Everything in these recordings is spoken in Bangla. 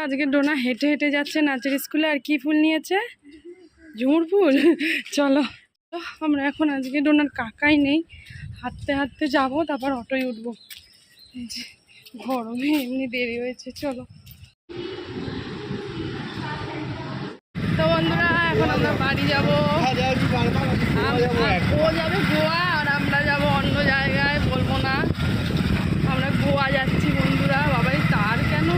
আজকে ডোনা হেঁটে হেঁটে যাচ্ছে নাচের স্কুলে আর কি ফুল নিয়েছে? ঝুমুর ফুল। চলো আমরা এখন আজকে ডোনার কাকাই নেই। হাঁটতে হাঁটতে যাব তারপর অটোয় উঠবো। গরমে এমনি দেরি হয়েছে চলো। তো বন্ধুরা এখন আমরা বাড়ি যাব। আম- ও যাবে গোয়া আর আমরা যাব অন্য জায়গায় বলব না আমরা গোয়া যাচ্ছি বন্ধুরা বাবাই তার কেন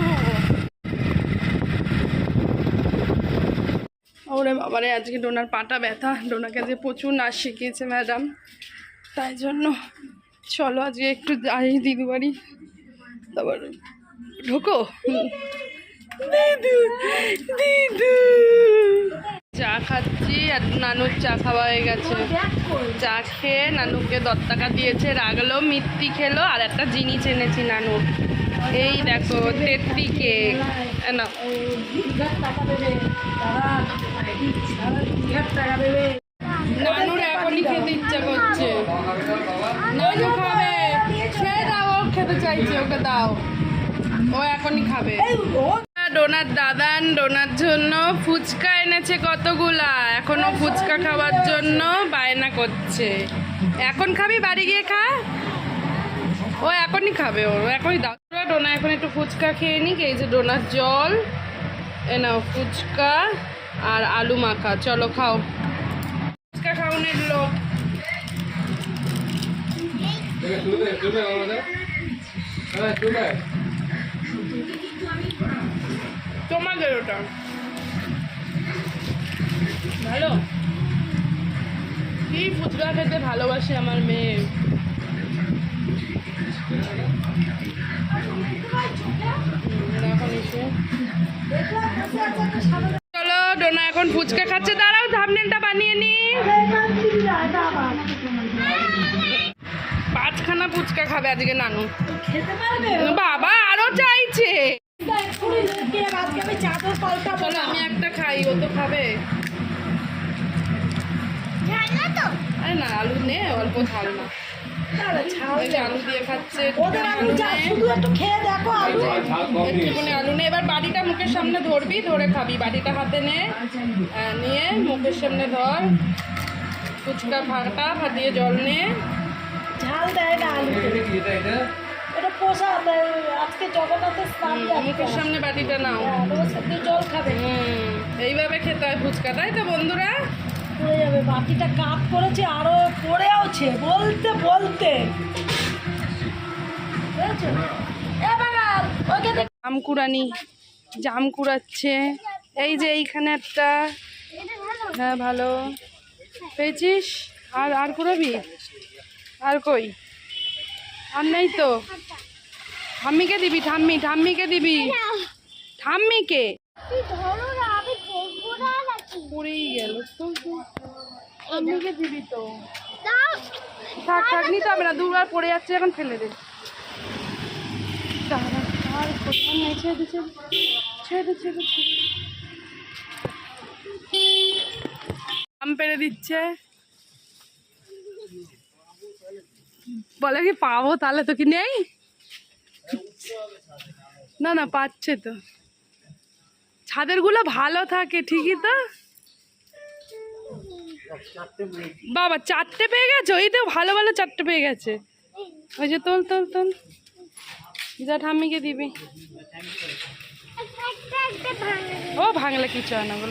ওরে বাবারে আজকে ডোনার পাটা ব্যথা। ডোনাকে যে প্রচুর নাচ শিখিয়েছে ম্যাডাম। তাই জন্য চলো আজকে একটু যাই দিদু বাড়ি। তারপর ঢোকো। হুম। দিদু দিদু। চা খাচ্ছি আর নানুর চা খাওয়া হয়ে গেছে। চা খেয়ে নানুকে দশ টাকা দিয়েছে রাগলো মিত্তি খেলো আর একটা জিনিস এনেছি নানুর। এই দেখো তেত্রি কেক। না। নানুর এখনই খেতে ইচ্ছা করছে। নানু খাবে। খেয়ে দাও খেতে চাইছে, ওকে দাও। ও এখনই খাবে। ডোনার দাদান ডোনার জন্য ফুচকা এনেছে কতগুলা? এখনও ফুচকা খাওয়ার জন্য বায়না করছে। এখন খাবি? বাড়ি গিয়ে খা। ও এখনই খাবে ওর এখনই দাও। ডোনা এখন একটু ফুচকা খেয়ে নিক, এই যে ডোনার জল, এ নাও ফুচকা আর আলু মাখা। চলো খাও। ফুচকা খাওয়ানোর লোক তোমাদের ওটা। ভালো? কি ফুচকা খেতে ভালোবাসে আমার মেয়ে এখন এসে চলো ডোনা এখন ফুচকা খাচ্ছে। দাঁড়াও থামনেলটা বানিয়ে নি। পাঁচখানা ফুচকা খাবে আজকে নানু। বাবা আরও চাইছে। চলো আমি একটা খাই ও তো খাবে। আরে না আলু নে অল্প ঝাল না। আলু দিয়ে খাচ্ছে। একটুখানি আলু নে। এবার বাড়িটা মুখের সামনে ধরবি ধরে খাবি। বাড়িটা হাতে নে নিয়ে মুখের সামনে ধর। ফুচকা ফাটা ফাটিয়ে জল নে। ঝাল দেয় না আলু। এটা পোষা আজকে জগন্নাথের স্নান মুখের সামনে বাটিটা নাও। হ্যাঁ, জল খাবে। এইভাবে খেতে হয় ফুচকা তাই তো বন্ধুরা? পড়ে যাবে বাটিটা কাপ করেছে আরও পড়েওছে বলতে বলতে। জাম কুড়ানি জাম কুড়াচ্ছে। এই যে এইখানে একটা। হ্যাঁ ভালো। পেয়েছিস? আর আর কুড়াবি? আর কই? আর নেই তো। ঠাম্মিকে দিবি ঠাম্মি ঠাম্মিকে দিবি। ঠাম্মিকে। পড়েই গেল তো ঠাম্মিকে দিবি তো থাক থাক নিতে হবে না দুবার পড়ে যাচ্ছে এখন ফেলে দে। ছেড়ে দে দে। আম পেড়ে দিচ্ছে। বলে কি পাবো তাহলে তো কি নেই? না না পাচ্ছে তো। ছাদেরগুলো ভালো থাকে ঠিকই তো? বাবা, চারটে পেয়ে গেছে? ওই তো ভালো ভালো চারটে পেয়ে গেছে। ওই যে তোল তোল তোল। যা ঠাম্মিকে দিবি। ও, ভাঙলে কিছু হয় না বলো।